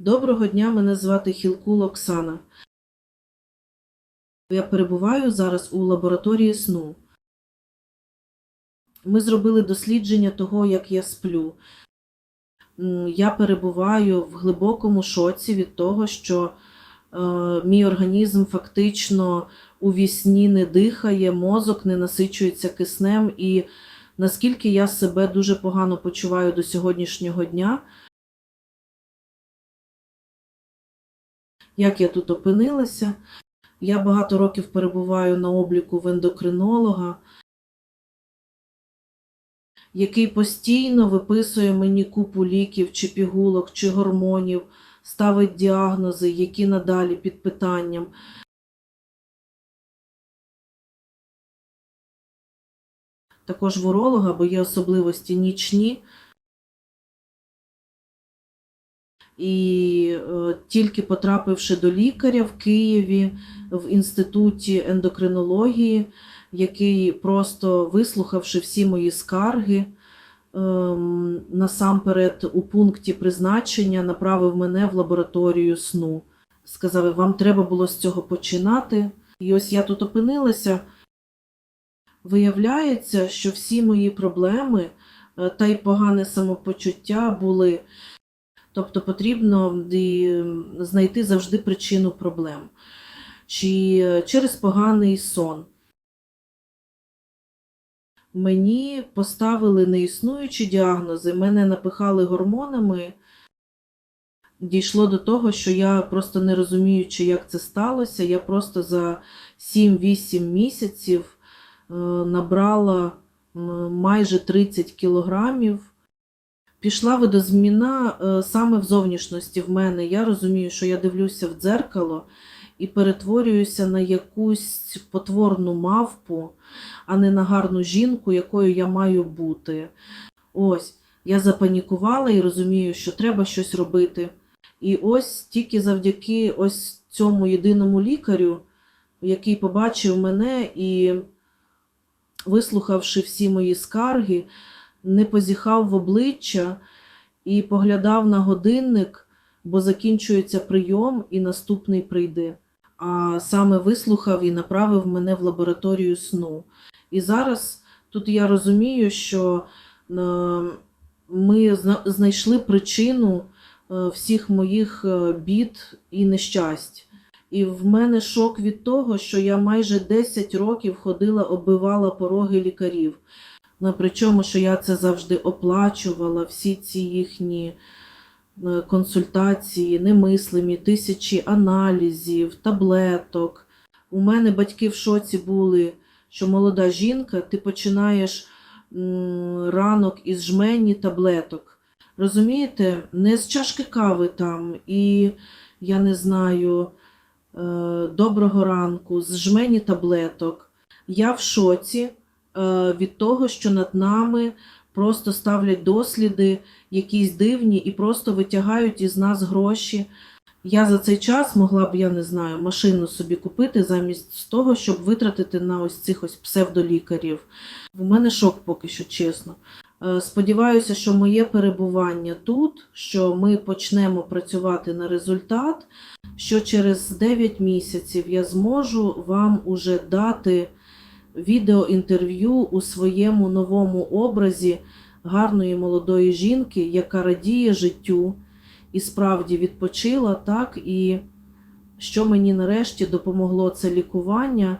Доброго дня, мене звати Хілкул Оксана. Я перебуваю зараз у лабораторії сну. Ми зробили дослідження того, як я сплю. Я перебуваю в глибокому шоці від того, що е, мій організм фактично у вісні не дихає, мозок не насичується киснем, і наскільки я себе дуже погано почуваю до сьогоднішнього дня. Як я тут опинилася? Я багато років перебуваю на обліку в ендокринолога, який постійно виписує мені купу ліків, чи пігулок, чи гормонів, ставить діагнози, які надалі під питанням. Також в уролога, бо є особливості нічні. І е, тільки потрапивши до лікаря в Києві в інституті ендокринології, який просто вислухавши всі мої скарги, ем, насамперед у пункті призначення направив мене в лабораторію сну. Сказав, вам треба було з цього починати. І ось я тут опинилася. Виявляється, що всі мої проблеми е, та й погане самопочуття були. Тобто потрібно знайти завжди причину проблем. Чи е, через поганий сон. Мені поставили неіснуючі діагнози, мене напихали гормонами. Дійшло до того, що я просто не розуміючи, як це сталося, я просто за 7-8 місяців е, набрала майже 30 кілограмів. Пішла видозміна е, саме в зовнішності в мене. Я розумію, що я дивлюся в дзеркало і перетворююся на якусь потворну мавпу, а не на гарну жінку, якою я маю бути. Ось, я запанікувала і розумію, що треба щось робити. І ось тільки завдяки ось цьому єдиному лікарю, який побачив мене і, вислухавши всі мої скарги, не позіхав в обличчя і поглядав на годинник, бо закінчується прийом і наступний прийде. А саме вислухав і направив мене в лабораторію сну. І зараз тут я розумію, що е, ми знайшли причину е, всіх моїх е, бід і нещасть. І в мене шок від того, що я майже 10 років ходила, оббивала пороги лікарів. Ну, причому, що я це завжди оплачувала, всі ці їхні е, консультації, немислимі, тисячі аналізів, таблеток. У мене батьки в шоці були, що молода жінка, ти починаєш ранок із жмені таблеток. Розумієте, не з чашки кави там, і я не знаю, е, доброго ранку, з жмені таблеток. Я в шоці від того, що над нами просто ставлять досліди якісь дивні і просто витягають із нас гроші. Я за цей час могла б, я не знаю, машину собі купити замість того, щоб витратити на ось цих ось псевдолікарів. У мене шок поки що, чесно. Е, Сподіваюся, що моє перебування тут, що ми почнемо працювати на результат, що через 9 місяців я зможу вам уже дати відеоінтерв'ю у своєму новому образі гарної молодої жінки, яка радіє життю і справді відпочила так. І що мені нарешті допомогло це лікування,